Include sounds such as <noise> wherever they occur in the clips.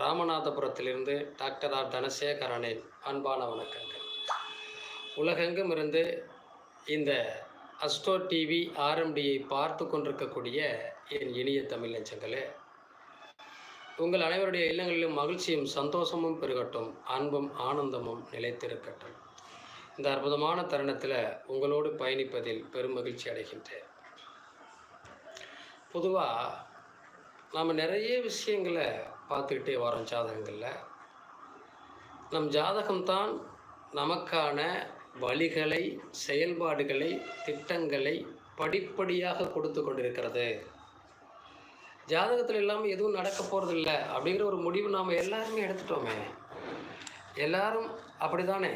ராமநாதபுரத்திலிருந்து doctor R. தனசேகரனின் அன்பான வணக்கங்கள். உலகெங்கும் இருந்து இந்த அஸ்டோ டிவி ஆர்எம்டியை பார்த்து கொண்டிருக்கக்கூடிய என் இனிய தமிழ் நெஞ்சங்களே உங்கள் அனைவருடைய இல்லங்களிலும் மகிழ்ச்சியும் சந்தோஷமும் பெருகட்டும் அன்பும் ஆனந்தமும் நிலைத்திருக்கட்டும். இந்த அற்புதமான தருணத்தில் உங்களோடு பயணிப்பதில் பெரும் மகிழ்ச்சி அடைகின்றேன். பொதுவாக நாம் நிறைய விஷயங்களை பார்த்துக்கிட்டே வரோம் ஜாதகங்களில். நம் ஜாதகம்தான் நமக்கான வழிகளை செயல்பாடுகளை திட்டங்களை படிப்படியாக கொடுத்து கொண்டிருக்கிறது. ஜாதகத்தில் இல்லாமல் எதுவும் நடக்க போகிறதில்ல அப்படிங்கிற ஒரு முடிவு நாம் எல்லாருமே எடுத்துட்டோமே. எல்லாரும் அப்படி தானே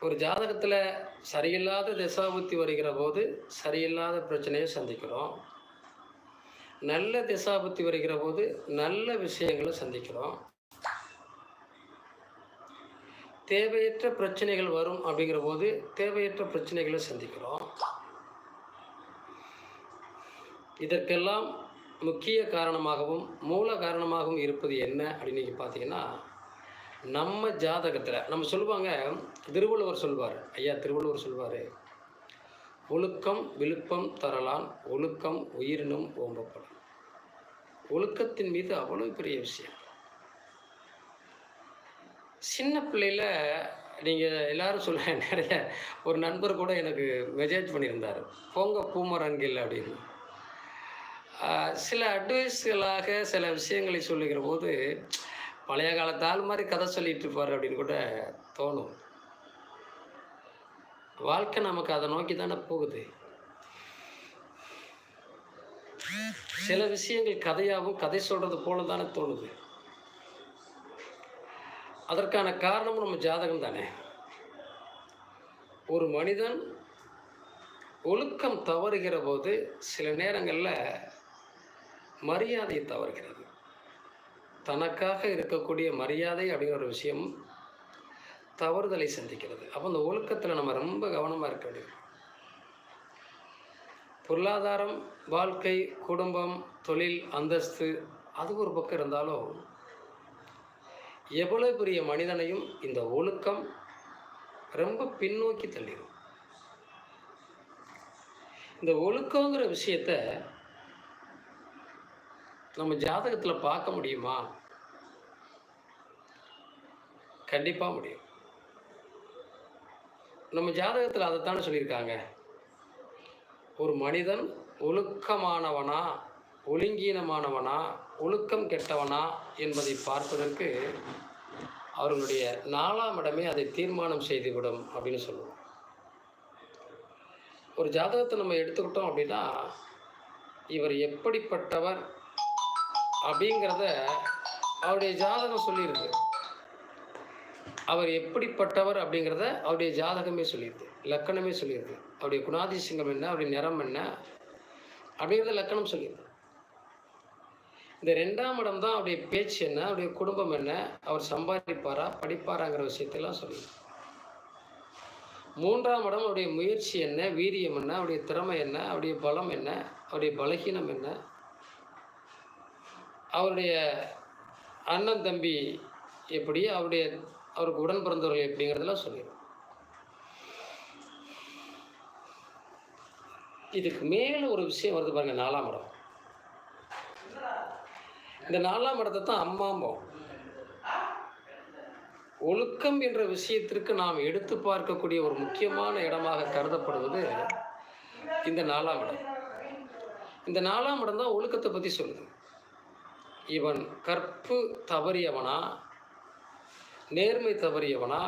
ஒரு ஜாதகத்தில் சரியில்லாத திசாபுத்தி வருகிற போது சரியில்லாத பிரச்சனையை சந்திக்கிறோம். நல்ல திசாபுத்தி வருகிற போது நல்ல விஷயங்களை சந்திக்கிறோம். தேவையற்ற பிரச்சனைகள் வரும் அப்படிங்கிற போது தேவையற்ற பிரச்சனைகளை சந்திக்கிறோம். இதற்கெல்லாம் முக்கிய காரணமாகவும் மூல காரணமாகவும் இருப்பது என்ன அப்படின்னு நீங்கள் பார்த்தீங்கன்னா நம்ம ஜாதகத்தில் நம்ம சொல்லுவாங்க திருவள்ளுவர் சொல்வார். ஐயா திருவள்ளுவர் சொல்வார். ஒழுக்கம் விழுப்பம் தரலான் ஒழுக்கம் உயிரினும் ஓம்பப்படும் ஒழுக்கத்தின் மீது அவ்வளோ பெரிய விஷயம். சின்ன பிள்ளையில் நீங்கள் எல்லாரும் சொல்ல <laughs> நிறைய ஒரு நண்பர் கூட எனக்கு மெசேஜ் பண்ணியிருந்தார். போங்க பூமரங்கில் அப்படின்னு. சில அட்வைஸ்களாக சில விஷயங்களை சொல்லுகிற போது பழைய காலத்தால் மாதிரி கதை சொல்லிகிட்டு இருப்பார் அப்படின்னு கூட தோணும். வாழ்க்கை நமக்கு அதை நோக்கி தானே போகுது. சில விஷயங்கள் கதையாகவும் கதை சொல்றது போல தானே தோணுது. அதற்கான காரணமும் நம்ம ஜாதகம் தானே. ஒரு மனிதன் ஒழுக்கம் தவறுகிற போது சில நேரங்களில் மரியாதை தவறுகிறது. தனக்காக இருக்கக்கூடிய மரியாதை அப்படிங்கிற ஒரு விஷயம் தவறுதலை சந்திக்கிறது. அப்போ அந்த ஒழுக்கத்தில் நம்ம ரொம்ப கவனமாக இருக்க வேண்டியது. பொருளாதாரம் வாழ்க்கை குடும்பம் தொழில் அந்தஸ்து அது ஒரு பக்கம் இருந்தாலும் எவ்வளோ பெரிய மனிதனையும் இந்த ஒழுக்கம் ரொம்ப பின்னோக்கி தள்ளிடும் இந்த ஒழுக்கங்கிற விஷயத்த நம்ம ஜாதகத்தில் பார்க்க முடியுமா? கண்டிப்பாக முடியும். நம்ம ஜாதகத்தில் அதைத்தானே சொல்லியிருக்காங்க. ஒரு மனிதன் ஒழுக்கமானவனா ஒழுங்கீனமானவனா ஒழுக்கம் கெட்டவனா என்பதை பார்ப்பதற்கு அவர்களுடைய நாலாம் இடமே அதை தீர்மானம் செய்துவிடும் அப்படின்னு சொல்லுவோம். ஒரு ஜாதகத்தை நம்ம எடுத்துக்கிட்டோம் அப்படின்னா இவர் எப்படிப்பட்டவர் அப்படிங்கிறத அவருடைய ஜாதகம் சொல்லியிருக்கு. அவர் எப்படிப்பட்டவர் அப்படிங்கிறத அவருடைய ஜாதகமே சொல்லியிருது லக்கணமே சொல்லியிருது அவருடைய குணாதிசயங்கள் என்ன அவருடைய நிறம் என்ன அப்படிங்கிறத லக்கணம் சொல்லியிருது இந்த ரெண்டாம் இடம் தான் அவருடைய பேச்சு என்ன அவருடைய குடும்பம் என்ன அவர் சம்பாதிப்பாரா படிப்பாராங்கிற விஷயத்தெல்லாம் சொல்லியிருக்கு. மூன்றாம் இடம் அவருடைய முயற்சி என்ன வீரியம் என்ன அவருடைய திறமை என்ன அவருடைய பலம் என்ன அவருடைய பலகீனம் என்ன. அவருடைய அண்ணன் தம்பி எப்படி அவருடைய அவருக்கு உடன் பிறந்தவர்கள் எப்படிங்கிறதெல்லாம் சொல்லிடும். இதுக்கு மேலே ஒரு விஷயம் வருது பாருங்க நாலாம் இடம். இந்த நாலாம் இடத்தை தான் அம்மாம்போம். ஒழுக்கம் என்ற விஷயத்திற்கு நாம் எடுத்து பார்க்கக்கூடிய ஒரு முக்கியமான இடமாக கருதப்படுவது இந்த நாலாம் இடம். இந்த நாலாம் இடம் தான் ஒழுக்கத்தை பற்றி சொல்லுது. இவன் கற்பு தவறியவனா? நேர்மை தவறியவனா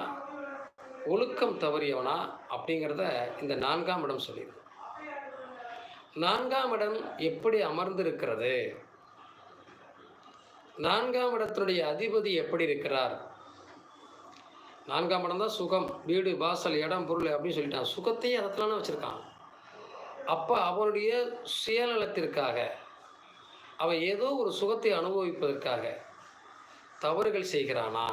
ஒழுக்கம் தவறியவனா அப்படிங்கிறத இந்த நான்காம் இடம் சொல்லிடுது நான்காம் இடம் எப்படி அமர்ந்திருக்கிறது? நான்காம் இடத்தினுடைய அதிபதி எப்படி இருக்கிறார்? நான்காம் இடம் தான் சுகம் வீடு வாசல் இடம் பொருள் அப்படின்னு சொல்லிட்டான். சுகத்தையும் அதத்தானே வச்சுருக்கான். அப்போ அவனுடைய சுயநலத்திற்காக அவன் ஏதோ ஒரு சுகத்தை அனுபவிப்பதற்காக தவறுகள் செய்கிறானா?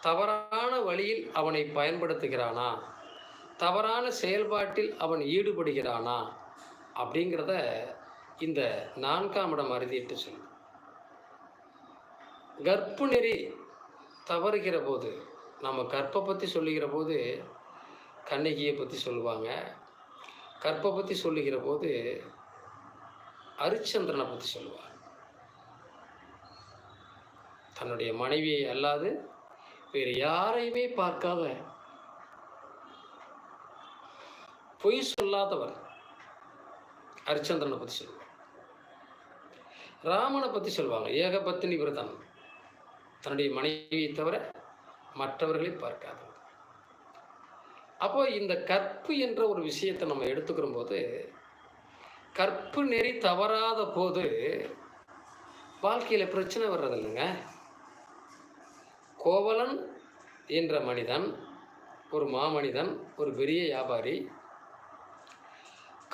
தவறான வழியில் அவனை பயன்படுத்துகிறானா? தவறான செயல்பாட்டில் அவன் ஈடுபடுகிறானா? அப்படிங்கிறத இந்த நான்காம் இடம் அறுதிட்டு சொல்லு கர்ப்பநெறி தவறுகிற போது நம்ம கற்பை பற்றி சொல்லுகிற போது கண்ணகியை பற்றி சொல்லுவாங்க. கற்பை பற்றி சொல்லுகிற போது அரிச்சந்திரனை பற்றி சொல்லுவாங்க. தன்னுடைய மனைவியை அல்லாது வேறு யாரையுமே பார்க்காத பொய் சொல்லாதவர் ஹரிச்சந்திரனை பற்றி சொல்லுவாங்க ராமனை பற்றி சொல்லுவாங்க. ஏகபத்தினி விரதன் தன்னுடைய மனைவியை தவிர மற்றவர்களை பார்க்காதவர். அப்போ இந்த கற்பு என்ற ஒரு விஷயத்தை நம்ம எடுத்துக்கிற போது கற்பு நெறி தவறாத போது வாழ்க்கையில் பிரச்சனை வர்றதில்லைங்க. கோவலன் என்ற மனிதன் ஒரு மாமனிதன் ஒரு பெரிய வியாபாரி.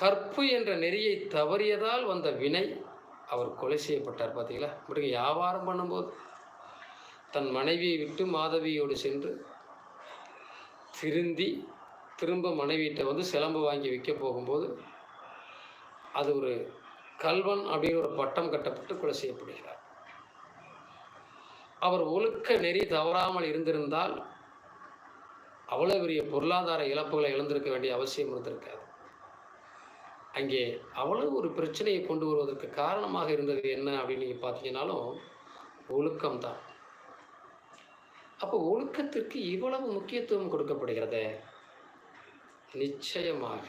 கற்பு என்ற நெறியை தவறியதால் வந்த வினை அவர் கொலை செய்யப்பட்டார் பார்த்தீங்களா? இப்படி வியாபாரம் பண்ணும்போது தன் மனைவியை விட்டு மாதவியோடு சென்று திருந்தி திரும்ப மனைவியிட்ட வந்து சிலம்பு வாங்கி விற்க போகும்போது அது ஒரு கல்வன் அப்படின்னு ஒரு பட்டம் கட்டப்பட்டு கொலை செய்யப்படுகிறார். அவர் ஒழுக்க நெறி தவறாமல் இருந்திருந்தால் அவ்வளோ பெரிய பொருளாதார இழப்புகளை இழந்திருக்க வேண்டிய அவசியம் இருந்திருக்காது. அங்கே அவ்வளவு ஒரு பிரச்சனையை கொண்டு வருவதற்கு காரணமாக இருந்தது என்ன அப்படின்னு நீங்கள் பார்த்தீங்கன்னாலும் ஒழுக்கம்தான் அப்போ ஒழுக்கத்திற்கு இவ்வளவு முக்கியத்துவம் கொடுக்கப்படுகிறது? நிச்சயமாக.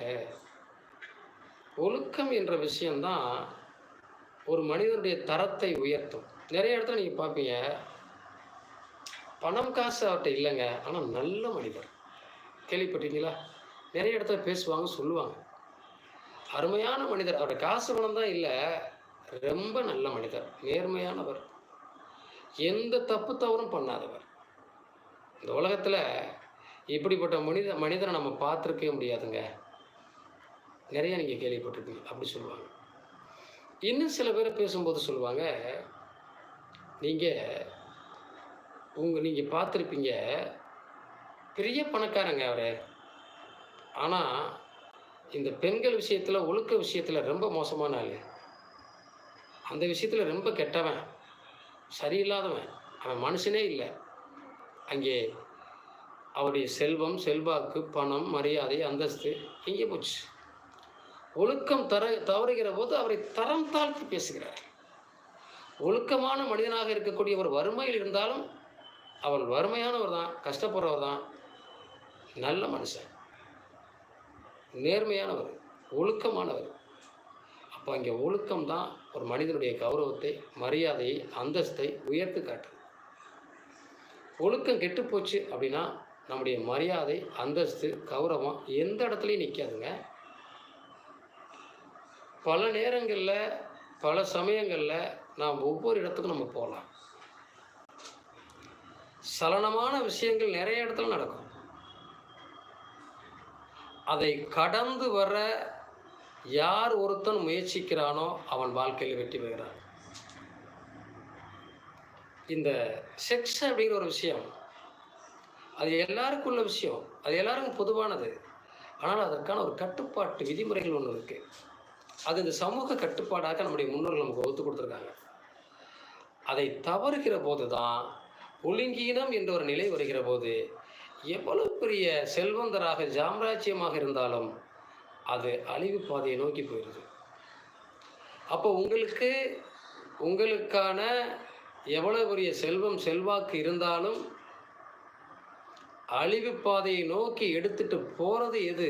ஒழுக்கம் என்ற விஷயம்தான் ஒரு மனிதனுடைய தரத்தை உயர்த்தும். நிறைய இடத்துல நீங்கள் பார்ப்பீங்க பணம் காசு அவர்கிட்ட இல்லைங்க. ஆனால் நல்ல மனிதர். கேள்விப்பட்டீங்களா நிறைய இடத்துல பேசுவாங்க சொல்லுவாங்க. அருமையான மனிதர். அவருடைய காசு பணம் தான் இல்லை. ரொம்ப நல்ல மனிதர். நேர்மையானவர். எந்த தப்பு தவறும் பண்ணாதவர். இந்த உலகத்தில் இப்படிப்பட்ட மனித மனிதரை நம்ம பார்த்துருக்கவே முடியாதுங்க. நிறைய நீங்கள் கேள்விப்பட்டிருக்கீங்க அப்படி சொல்லுவாங்க. இன்னும் சில பேர் பேசும்போது சொல்லுவாங்க நீங்கள் உங்கள் நீங்கள் பார்த்துருப்பீங்க. பெரிய பணக்காரங்க அவர். ஆனால் இந்த பெண்கள் விஷயத்தில் ஒழுக்க விஷயத்தில் ரொம்ப மோசமான ஆள். அந்த விஷயத்தில் ரொம்ப கெட்டவன். சரியில்லாதவன். அவன் மனுஷனே இல்லை. அங்கே அவருடைய செல்வம் செல்வாக்கு பணம் மரியாதை அந்தஸ்து இங்கே போச்சு? ஒழுக்கம் தர தவறுகிற போது அவரை தரம் தாழ்த்தி பேசுகிறார். ஒழுக்கமான மனிதனாக இருக்கக்கூடிய ஒரு வறுமையில் இருந்தாலும் அவர் வறுமையானவர் தான் கஷ்டப்படுறவர் தான் நல்ல மனுஷன் நேர்மையானவர் ஒழுக்கமானவர். அப்போ அங்கே ஒழுக்கம் தான் ஒரு மனிதனுடைய கௌரவத்தை மரியாதையை அந்தஸ்தை உயர்த்து காட்டுது. ஒழுக்கம் கெட்டுப்போச்சு அப்படின்னா நம்முடைய மரியாதை அந்தஸ்து கௌரவம் எந்த இடத்துலையும் நிற்காதுங்க பல நேரங்களில் பல சமயங்களில் நாம் ஒவ்வொரு இடத்துக்கும் நம்ம போகலாம். சலனமான விஷயங்கள் நிறைய இடத்துல நடக்கும். அதை கடந்து வர யார் ஒருத்தன் முயற்சிக்கிறானோ அவன் வாழ்க்கையில் வெற்றி பெறுகிறான். இந்த செக்ஸ் அப்படிங்கிற ஒரு விஷயம் அது எல்லாருக்கும் உள்ள விஷயம் அது எல்லாருக்கும் பொதுவானது. ஆனால் அதற்கான ஒரு கட்டுப்பாட்டு விதிமுறைகள் ஒன்று இருக்குது அது இந்த சமூக கட்டுப்பாடாக நம்முடைய முன்னோர்கள் நமக்கு ஒத்து கொடுத்துருக்காங்க. அதை தவறுகிற போது தான் ஒழுங்கீனம் என்ற ஒரு நிலை வருகிற போது எவ்வளவு பெரிய செல்வந்தராக சாம்ராஜ்யமாக இருந்தாலும் அது அழிவு பாதையை நோக்கி போயிடுது அப்போ உங்களுக்கு உங்களுக்கான எவ்வளவு பெரிய செல்வம் செல்வாக்கு இருந்தாலும் அழிவு பாதையை நோக்கி எடுத்துட்டு போகிறது எது?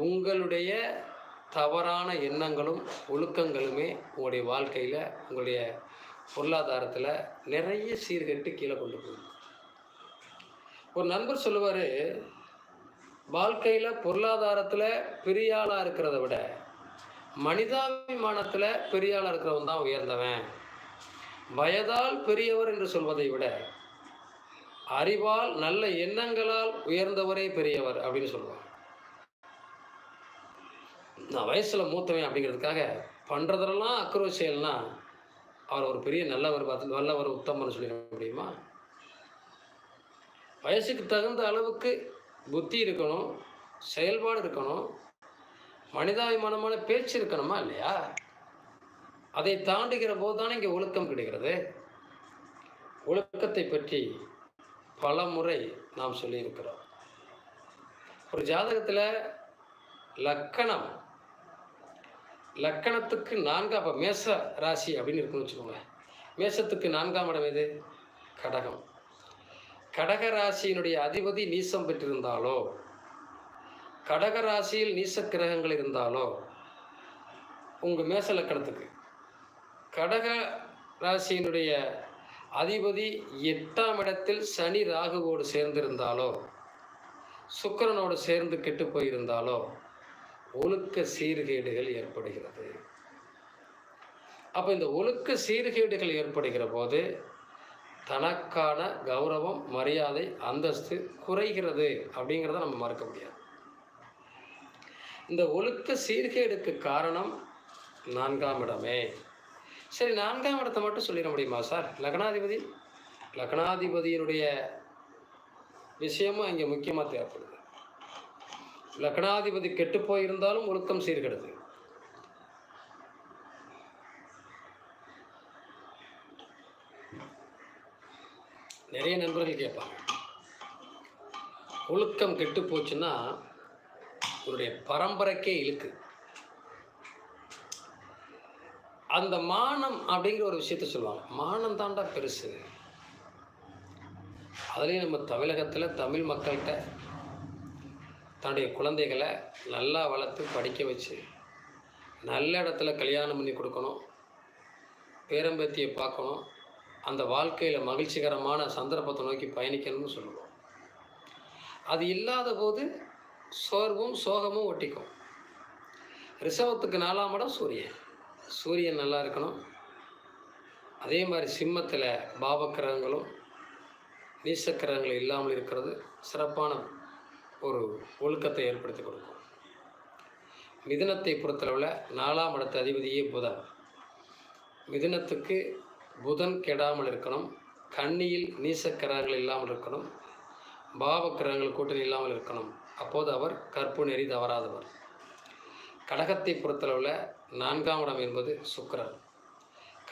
உங்களுடைய தவறான எண்ணங்களும் ஒழுக்கங்களுமே உங்களுடைய வாழ்க்கையில் உங்களுடைய பொருளாதாரத்தில் நிறைய சீர்கட்டு கீழே கொண்டு போகும் ஒரு நண்பர் சொல்லுவார் வாழ்க்கையில் பொருளாதாரத்தில் பெரிய ஆளாக இருக்கிறத விட மனிதாபிமானத்தில் பெரிய ஆளாக இருக்கிறவன் தான் உயர்ந்தவன். வயதால் பெரியவர் என்று சொல்வதை விட அறிவால் நல்ல எண்ணங்களால் உயர்ந்தவரே பெரியவர் அப்படின்னு சொல்லுவாங்க. நான் வயசில் மூத்தவன் அப்படிங்கிறதுக்காக பண்ணுறதெல்லாம் அக்ரோ செயல்னா அவர் ஒரு பெரிய நல்லவர் பார்த்து நல்லவர் உத்தமன்னு சொல்லிட முடியுமா? வயசுக்கு தகுந்த அளவுக்கு புத்தி இருக்கணும் செயல்பாடு இருக்கணும் மனிதாபிமானமான பேச்சு இருக்கணுமா இல்லையா? அதை தாண்டுகிற போது தானே இங்கே ஒழுக்கம் கிடைக்கிறது. ஒழுக்கத்தை பற்றி பல முறை நாம் சொல்லியிருக்கிறோம். ஒரு ஜாதகத்தில் லக்கணம் லக்கணத்துக்கு நான்காம் அப்போ மேச ராசி அப்படின்னு இருக்குன்னு வச்சுக்கோங்க. மேசத்துக்கு நான்காம் இடம் எது? கடகம். கடக ராசியினுடைய அதிபதி நீசம் பெற்றிருந்தாலோ கடக ராசியில் நீச கிரகங்கள் இருந்தாலோ உங்கள் மேச லக்கணத்துக்கு. கடக ராசியினுடைய அதிபதி எட்டாம் இடத்தில் சனி ராகுவோடு சேர்ந்திருந்தாலோ சுக்கிரனோடு சேர்ந்து கெட்டு போயிருந்தாலோ ஒழுக்க சீர்கேடுகள் ஏற்படுகிறது. அப்போ இந்த ஒழுக்க சீர்கேடுகள் ஏற்படுகிற போது தனக்கான கௌரவம் மரியாதை அந்தஸ்து குறைகிறது அப்படிங்கிறத நம்ம மறக்க முடியாது. இந்த ஒழுக்க சீர்கேடுக்கு காரணம் நான்காம் இடமே. சரி நான்காம் இடத்தை மட்டும் சொல்லிட முடியுமா சார்? லக்னாதிபதி? லக்னாதிபதியினுடைய விஷயமும் இங்கே முக்கியமாக தேவைப்படுது. லக்னாதிபதி கெட்டு போயிருந்தாலும் ஒழுக்கம் சீர்கெடுது. நிறைய நண்பர்கள் கேட்பாங்க. ஒழுக்கம் கெட்டு போச்சுன்னா உன்னுடைய பரம்பரைக்கே இழுக்கு. அந்த மானம் அப்படிங்கிற ஒரு விஷயத்த சொல்லுவாங்க. மானம் தாண்டா பெருசு. அதுலேயும் நம்ம தமிழகத்தில் தமிழ் மக்கள்கிட்ட தன்னுடைய குழந்தைகளை நல்லா வளர்த்து படிக்க வச்சு நல்ல இடத்துல கல்யாணம் பண்ணி கொடுக்கணும் பேரம்பத்தியை பார்க்கணும் அந்த வாழ்க்கையில் மகிழ்ச்சிகரமான சந்தர்ப்பத்தை நோக்கி பயணிக்கணும்னு சொல்லுவோம். அது இல்லாத போது சோர்வும் சோகமும் ஒட்டிக்கும். ரிஷபத்துக்கு நாலாம் இடம் சூரியன். சூரியன் நல்லா இருக்கணும். அதே மாதிரி சிம்மத்தில் பாவக்கிரகங்களும் நீசக்கிரகங்கள் இல்லாமல் இருக்கிறது. சிறப்பான ஒரு ஒழுக்கத்தை ஏற்படுத்தி கொடுக்கும். மிதுனத்தை பொறுத்தளவில் நாலாம் இடத்து அதிபதியே புதன். மிதுனத்துக்கு புதன் கெடாமல் இருக்கணும். கண்ணியில் நீசக்கிரகங்கள் இல்லாமல் இருக்கணும். பாவக்கிரகங்கள் கூட்டணி இல்லாமல் இருக்கணும். அப்போது அவர் கற்பு நெறி தவறாதவர். கடகத்தை பொறுத்தளவில் நான்காம் இடம் என்பது சுக்கரன்.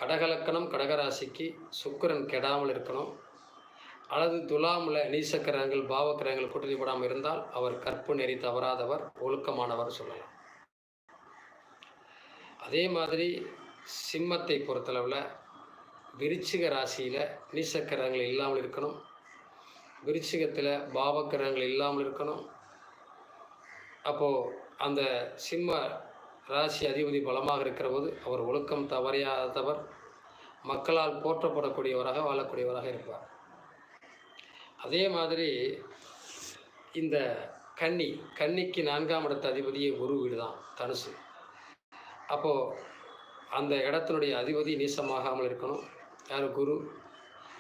கடகலக்கணம் கடகராசிக்கு சுக்கரன் கெடாமல் இருக்கணும். அல்லது துலாமுல நீசக்கிரகங்கள் பாவக்கிரகங்கள் கூட்டணி போடாமல் இருந்தால் அவர் கற்பு நெறி தவறாதவர் ஒழுக்கமானவர் சொல்லலாம். அதே மாதிரி சிம்மத்தை பொறுத்தளவில் விருச்சிக ராசியில் நீசக்கிரகங்கள் இல்லாமல் இருக்கணும். விருச்சிகத்தில் பாவக்கிரகங்கள் இல்லாமல் இருக்கணும். அப்போது அந்த சிம்ம ராசி அதிபதி பலமாக இருக்கிற போது அவர் ஒழுக்கம் தவறியாதவர் மக்களால் போற்றப்படக்கூடியவராக வாழக்கூடியவராக இருப்பார். அதே மாதிரி இந்த கன்னி கன்னிக்கு நான்காம் இடத்து அதிபதியே குரு வீடு தான் தனுசு. அப்போது அந்த இடத்தினுடைய அதிபதி நீசமாகாமல் இருக்கணும். யார்? குரு.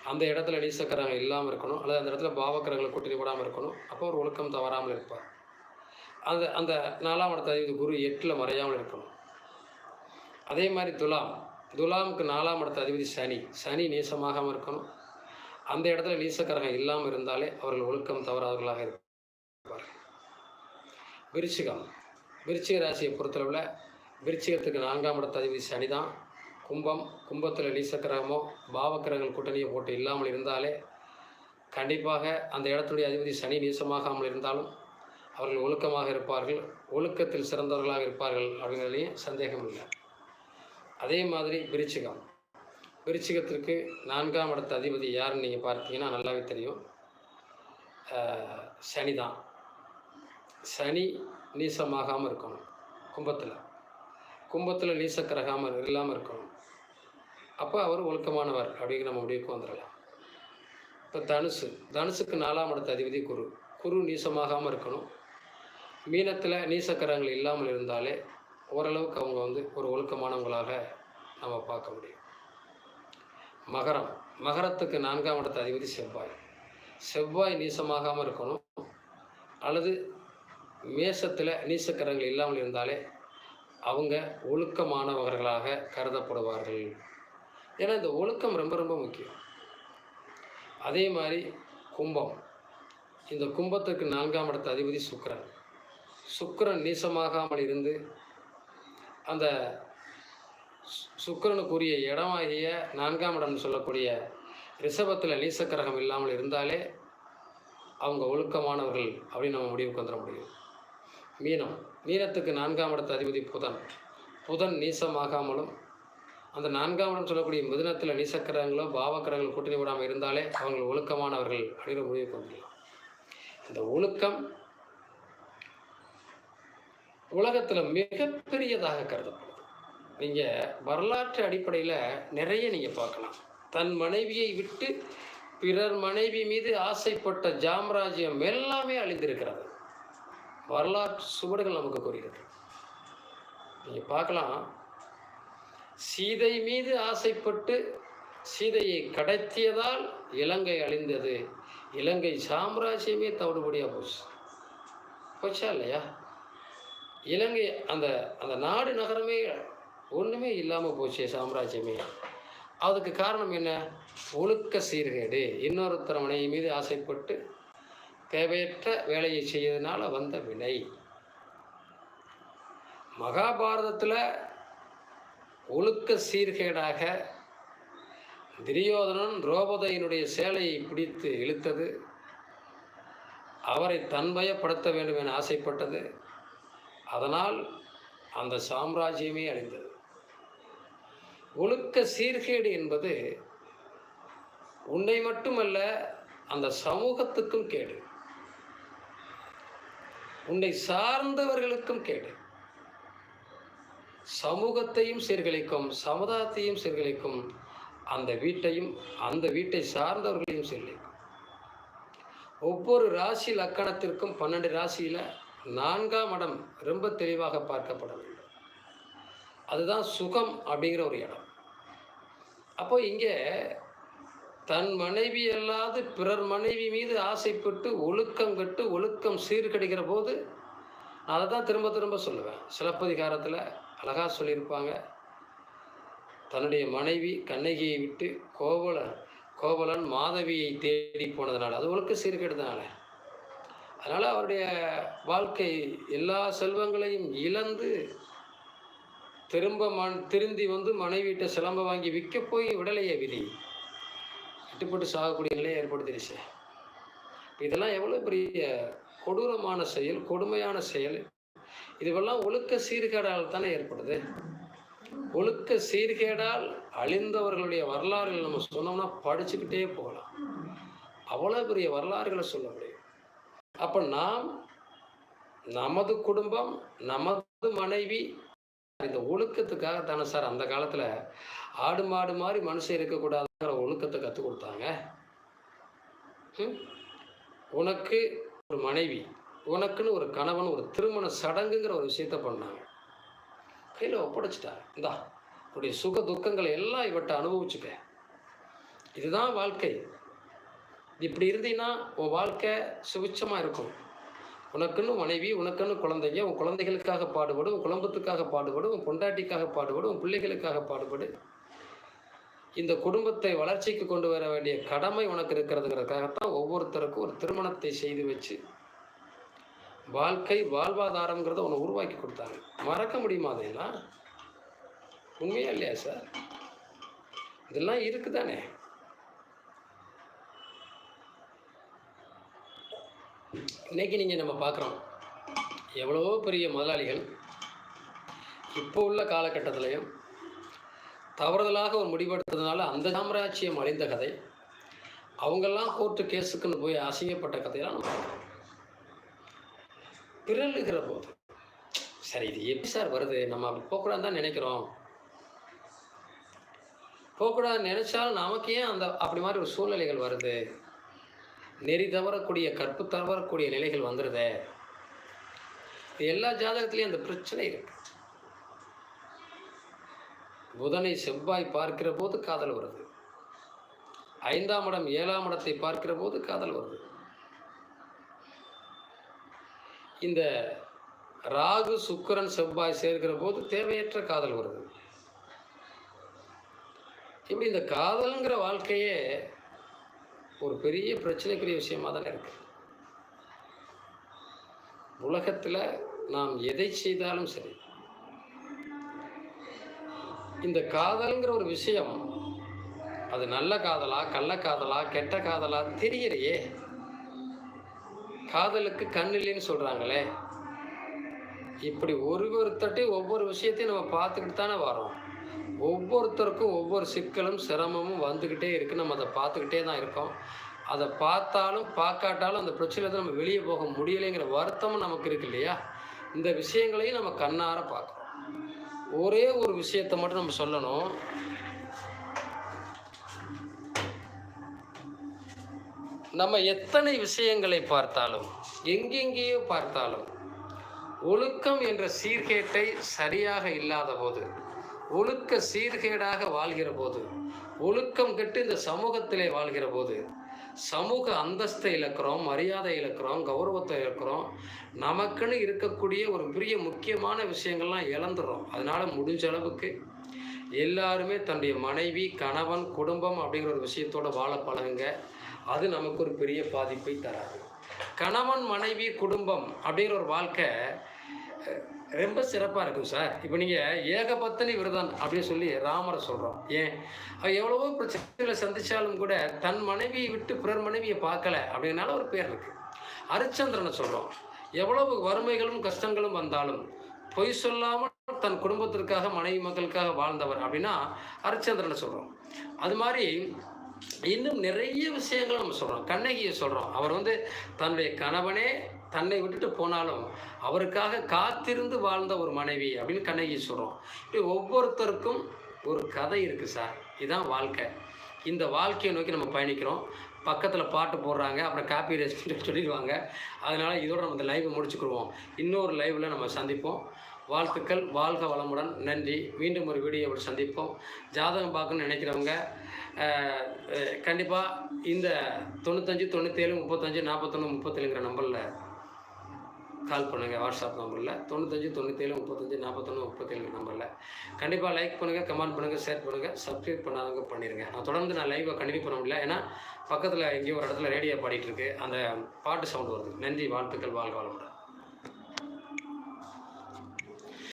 அந்த இடத்துல நீசக்கரங்கள் இல்லாமல் இருக்கணும். அல்லது அந்த இடத்துல பாவக்கரங்களை கூட்டணி போடாமல் இருக்கணும். அப்போ ஒரு ஒழுக்கம் தவறாமல் இருப்பார். அந்த அந்த நாலாம் இடத்த அதிபதி குரு எட்டில் மறையாமல் இருக்கணும். அதே மாதிரி துலாம். துலாமுக்கு நாலாம் இடத்த அதிபதி சனி. சனி நீசமாகாமல் இருக்கணும். அந்த இடத்துல நீசக்கரகம் இல்லாமல் இருந்தாலே அவர்கள் ஒழுக்கம் தவறாதவர்களாக இருப்பார் விருச்சிகம். விருச்சிக ராசியை பொறுத்தளவில் விருச்சிகத்துக்கு நான்காம் இடத்த அதிபதி சனி தான் கும்பம் கும்பத்தில் நீசக்கிரகமோ பாவக்கிரகங்கள் கூட்டணியை போட்டு இல்லாமல் இருந்தாலே கண்டிப்பாக அந்த இடத்துடைய அதிபதி சனி நீசமாகாமல் இருந்தாலும் அவர்கள் ஒழுக்கமாக இருப்பார்கள். ஒழுக்கத்தில் சிறந்தவர்களாக இருப்பார்கள் அப்படிங்கிறதுலையும் சந்தேகம் இல்லை. அதே மாதிரி விருச்சிகம். விருச்சிகத்திற்கு நான்காம் இடத்த அதிபதி யாருன்னு நீங்கள் பார்த்தீங்கன்னா நல்லாவே தெரியும். சனி தான் சனி நீசமாகாமல் இருக்கணும். கும்பத்தில். கும்பத்தில் நீசக்கிரகாமல் இல்லாமல் இருக்கணும். அப்போ அவர் ஒழுக்கமானவர் அப்படிங்கிற நம்ம முடிவுக்கு வந்துடலாம். இப்போ தனுசு. தனுசுக்கு நாலாம் இடத்த அதிபதி குரு. குரு நீசமாகாமல் இருக்கணும். மீனத்தில் நீசக்கரங்கள் இல்லாமல் இருந்தாலே ஓரளவுக்கு அவங்க வந்து ஒரு ஒழுக்கமானவங்களாக நம்ம பார்க்க முடியும். மகரம். மகரத்துக்கு நான்காம் இடத்த அதிபதி செவ்வாய். செவ்வாய் நீசமாகாமல் இருக்கணும். அல்லது மேசத்தில் நீசக்கரங்கள் இல்லாமல் இருந்தாலே அவங்க ஒழுக்கமானவர்களாக கருதப்படுவார்கள். ஏன்னா இந்த ஒழுக்கம் ரொம்ப ரொம்ப முக்கியம். அதே மாதிரி கும்பம். இந்த கும்பத்துக்கு நான்காம் இடத்த அதிபதி சுக்கரன். சுக்கரன் நீசமாகாமல் இருந்து அந்த சுக்கரனுக்குரிய இடமாகிய நான்காம் இடம்னு சொல்லக்கூடிய ரிஷபத்தில் நீசக்கிரகம் இல்லாமல் இருந்தாலே அவங்க ஒழுக்கமானவர்கள் அப்படின்னு நம்ம முடிவுக்கு வந்துட முடியும். மீனம் மீனத்துக்கு நான்காம் இடத்து அதிபதி புதன். புதன் நீசமாகாமலும் அந்த நான்காம் இடம் சொல்லக்கூடிய மிதனத்தில் நீசக்கிரகங்களோ பாவக்கிரகங்கள் கூட்டணி விடாமல் இருந்தாலே அவங்க ஒழுக்கமானவர்கள் அப்படின்னு முடிவுக்கு வந்துடலாம். இந்த ஒழுக்கம் உலகத்தில் மிகப்பெரியதாக கருதப்படும். நீங்கள் வரலாற்று அடிப்படையில் நிறைய நீங்கள் பார்க்கலாம். தன் மனைவியை விட்டு பிறர் மனைவி மீது ஆசைப்பட்ட ஜாம்ராஜ்யம் எல்லாமே அழிந்திருக்கிறது. வரலாற்று சுவடுகள் நமக்கு கூறுகிறது. நீங்கள் பார்க்கலாம். சீதை மீது ஆசைப்பட்டு சீதையை கடத்தியதால் இலங்கை அழிந்தது. இலங்கை சாம்ராஜ்யமே தவிடுபடியாக போச்சு. போச்சா இல்லையா? இலங்கை அந்த அந்த நாடு நகரமே ஒன்றுமே இல்லாமல் போச்சு சாம்ராஜ்யமே. அதுக்கு காரணம் என்ன? ஒழுக்க சீர்கேடு. இன்னொருத்தர் மனைவி மீது ஆசைப்பட்டு தேவையற்ற வேலையை செய்யறதுனால வந்த வினை. மகாபாரதத்தில் ஒழுக்க சீர்கேடாக துரியோதனன் திரௌபதியினுடைய சேலையை பிடித்து இழுத்தது. அவரை தன்மயப்படுத்த வேண்டும் என ஆசைப்பட்டது. அதனால் அந்த சாம்ராஜ்யமே அழிந்தது. ஒழுக்க சீர்கேடு என்பது உன்னை மட்டுமல்ல அந்த சமூகத்துக்கும் கேடு. உன்னை சார்ந்தவர்களுக்கும் கேடு. சமூகத்தையும் சீர்கழிக்கும் சமுதாயத்தையும் சீர்கழிக்கும் அந்த வீட்டையும் அந்த வீட்டை சார்ந்தவர்களையும் சீர்கழிக்கும் ஒவ்வொரு ராசி லக்கணத்திற்கும் பன்னெண்டு ராசியில் நான்காம் இடம் ரொம்ப தெளிவாக பார்க்கப்பட வேண்டும் அதுதான் சுகம் அப்படிங்கிற ஒரு இடம். அப்போ இங்கே தன் மனைவி அல்லாது பிறர் மனைவி மீது ஆசைப்பட்டு ஒழுக்கம் கட்டு ஒழுக்கம் சீர்கடிக்கிற போது நான் அதை தான் திரும்ப திரும்ப சொல்லுவேன். சிலப்பதிகாரத்தில் அழகாக சொல்லியிருப்பாங்க. தன்னுடைய மனைவி கண்ணகியை விட்டு கோவலன் கோவலன் மாதவியை தேடி போனதுனால அது ஒழுக்க சீர்கெடுதனால. அதனால் அவருடைய வாழ்க்கை எல்லா செல்வங்களையும் இழந்து திரும்ப மண் திருந்தி வந்து மனைவிட்ட சிலம்ப வாங்கி விற்க போய் விடலையே விதி. கட்டுப்பட்டு சாகக்கூடிய நிலையை ஏற்படுத்திடுச்சு. இதெல்லாம் எவ்வளோ பெரிய கொடூரமான செயல் கொடுமையான செயல். இதுவெல்லாம் ஒழுக்க சீர்கேடால் தானே ஏற்படுது. ஒழுக்க சீர்கேடால் அழிந்தவர்களுடைய வரலாறுகள் நம்ம சொன்னோம்னா படிச்சுக்கிட்டே போகலாம். அவ்வளோ பெரிய வரலாறுகளை சொல்ல முடியும். அப்போ நாம் நமது குடும்பம் நமது மனைவி இந்த ஒழுக்கத்துக்காக தானே சார் அந்த காலத்தில் ஆடு மாடு மாதிரி மனுஷன் இருக்கக்கூடாதுங்கிற ஒழுக்கத்தை கற்றுக் கொடுத்தாங்க. ம்? உனக்கு ஒரு மனைவி உனக்குன்னு ஒரு கணவன் ஒரு திருமண சடங்குங்கிற ஒரு விஷயத்த பண்ணாங்க. கையில் ஒப்படைச்சிட்டாங்க. இந்தா இப்படி சுக துக்கங்களை எல்லாம் இவட்ட அனுபவிச்சுக்க. இதுதான் வாழ்க்கை. இப்படி இருந்தீங்கன்னா உன் வாழ்க்கை சுபிச்சமாக இருக்கும். உனக்குன்னு மனைவி உனக்குன்னு குழந்தைங்க உன் குழந்தைகளுக்காக பாடுபடு உன் குழம்பத்துக்காக பாடுபடு உன் பொண்டாட்டிக்காக பாடுபடு உன் பிள்ளைகளுக்காக பாடுபடு. இந்த குடும்பத்தை வளர்ச்சிக்கு கொண்டு வர வேண்டிய கடமை உனக்கு இருக்கிறதுங்கிறதுக்காகத்தான் ஒவ்வொருத்தருக்கும் ஒரு திருமணத்தை செய்து வச்சு வாழ்க்கை வாழ்வாதாரங்கிறத உன்னை உருவாக்கி கொடுத்தாங்க. மறக்க முடியுமா அதையெல்லாம் உண்மையா இல்லையா சார்? இதெல்லாம் இருக்குதானே? இன்னைக்கு நீங்கள் நம்ம பார்க்குறோம் எவ்வளோ பெரிய முதலாளிகள் இப்போ உள்ள காலகட்டத்திலையும் தவறுதலாக ஒரு முடிவெடுத்ததுனால அந்த சாம்ராஜ்யம் அழிந்த கதை அவங்கெல்லாம் கோர்ட்டு கேஸுக்குன்னு போய் அசிங்கப்பட்ட கதையெல்லாம் நம்ம பார்க்குறோம். பிறழுகிற போது சரி இது எப்படி சார் வருது? நம்ம அப்படி போகக்கூடாதுன்னு தான் நினைக்கிறோம். போகக்கூடாதுன்னு நினச்சாலும் நமக்கு ஏன் அந்த அப்படி மாதிரி ஒரு சூழ்நிலைகள் வருது. நெறி தவறக்கூடிய கற்பு தவறக்கூடிய நிலைகள் வந்துடுதே எல்லா ஜாதகத்திலையும் அந்த பிரச்சனை இருக்கு. புதனை செவ்வாய் பார்க்கிற போது காதல் வருது. ஐந்தாம் இடம் ஏழாம் இடத்தை பார்க்கிற போது காதல் வருது. இந்த ராகு சுக்கிரன் செவ்வாய் சேர்க்கிற போது தேவையற்ற காதல் வருது. இப்படி இந்த காதலுங்கிற வாழ்க்கையே ஒரு பெரிய பிரச்சனைக்குரிய விஷயமாக தானே இருக்கு. உலகத்தில் நாம் எதை செய்தாலும் சரி இந்த காதல்ங்கிற ஒரு விஷயம் அது நல்ல காதலா கள்ள காதலா கெட்ட காதலா தெரியலையே. காதலுக்கு கண் இல்லைன்னு சொல்கிறாங்களே இப்படி ஒரு ஒருத்தட்டி ஒவ்வொரு விஷயத்தையும் நம்ம பார்த்துக்கிட்டு தானே வரோம் ஒவ்வொருத்தருக்கும் ஒவ்வொரு சிக்கலும் சிரமமும் வந்துக்கிட்டே இருக்குது நம்ம அதை பார்த்துக்கிட்டே தான் இருக்கோம். அதை பார்த்தாலும் பார்க்காட்டாலும் அந்த பிரச்சனையில நம்ம வெளியே போக முடியலைங்கிற வருத்தமும் நமக்கு இருக்கு இல்லையா? இந்த விஷயங்களையும் நம்ம கண்ணார பார்க்கணும். ஒரே ஒரு விஷயத்தை மட்டும் நம்ம சொல்லணும். நம்ம எத்தனை விஷயங்களை பார்த்தாலும் எங்கெங்கேயோ பார்த்தாலும் ஒழுக்கம் என்ற சீர்கேட்டை சரியாக இல்லாத போது ஒழுக்க சீர்கேடாக வாழ்கிற போது ஒழுக்கம் கெட்டு இந்த சமூகத்திலே வாழ்கிற போது சமூக அந்தஸ்தை இழக்கிறோம் மரியாதை இழக்கிறோம் கௌரவத்தை இழக்கிறோம் நமக்குன்னு இருக்கக்கூடிய ஒரு பெரிய முக்கியமான விஷயங்கள்லாம் இழந்துடுறோம். அதனால முடிஞ்ச அளவுக்கு எல்லாருமே தன்னுடைய மனைவி கணவன் குடும்பம் அப்படிங்கிற ஒரு விஷயத்தோட வாழ பழகுங்க. அது நமக்கு ஒரு பெரிய பாதிப்பை தராது. கணவன் மனைவி குடும்பம் அப்படிங்கிற ஒரு வாழ்க்கை ரொம்ப சிறப்பாக இருக்கும் சார். இப்போ நீங்கள் ஏகபத்தனி விரதன் அப்படின்னு சொல்லி ராமரை சொல்கிறோம் ஏன்? அவள் எவ்வளவோ பிரச்சனைகளை சந்தித்தாலும் கூட தன் மனைவியை விட்டு பிறர் மனைவியை பார்க்கல அப்படிங்கனால ஒரு பேர் இருக்குது ஹரிச்சந்திரனை சொல்கிறோம் எவ்வளவு வறுமைகளும் கஷ்டங்களும் வந்தாலும் பொய் சொல்லாமல் தன் குடும்பத்திற்காக மனைவி மக்களுக்காக வாழ்ந்தவர் அப்படின்னா ஹரிச்சந்திரனை சொல்கிறோம் அது மாதிரி இன்னும் நிறைய விஷயங்கள் நம்ம சொல்கிறோம் கண்ணகியை சொல்கிறோம் அவர் வந்து தன்னுடைய கணவனே தன்னை விட்டுட்டு போனாலும் அவருக்காக காத்திருந்து வாழ்ந்த ஒரு மனைவி அப்படின்னு கண்ணகி சொல்கிறோம் இப்படி ஒவ்வொருத்தருக்கும் ஒரு கதை இருக்குது சார். இதுதான் வாழ்க்கை. இந்த வாழ்க்கையை நோக்கி நம்ம பயணிக்கிறோம். பக்கத்தில் பாட்டு போடுறாங்க அப்புறம் காப்பி ரெஸ்ட் சொல்லிடுவாங்க. அதனால் இதோட நம்ம இந்த லைவை முடிச்சுக்கிடுவோம் இன்னொரு லைவில் நம்ம சந்திப்போம். வாழ்த்துக்கள் வாழ்க வளமுடன். நன்றி. மீண்டும் ஒரு வீடியோவில் சந்திப்போம். ஜாதகம் பார்க்கணும்னு நினைக்கிறவங்க கண்டிப்பாக இந்த தொண்ணூத்தஞ்சு தொண்ணூற்றேழு முப்பத்தஞ்சு நாற்பத்தொன்று முப்பத்தேழுங்கிற நம்பரில் கால் பண்ணுங்கள் வாட்ஸ்அப் நம்பரில் தொண்ணூத்தஞ்சு தொண்ணூற்றேழு முப்பத்தஞ்சு நாற்பத்தொன்று முப்பத்தேழு நம்பரில் கண்டிப்பாக லைக் பண்ணுங்கள் கமெண்ட் பண்ணுங்கள் ஷேர் பண்ணுங்கள் சப்ஸ்கிரைப் பண்ணாதவங்க பண்ணிடுங்க நான் தொடர்ந்து நான் லைவை கண்டினியூ பண்ண முடியல. ஏன்னா பக்கத்தில் எங்கேயோ ஒரு இடத்துல ரேடியோ பாடிட்டு இருக்கு. அந்த பாட்டு சவுண்ட் வருது. நன்றி வாழ்த்துக்கள் வாழ்க வளமுடன்.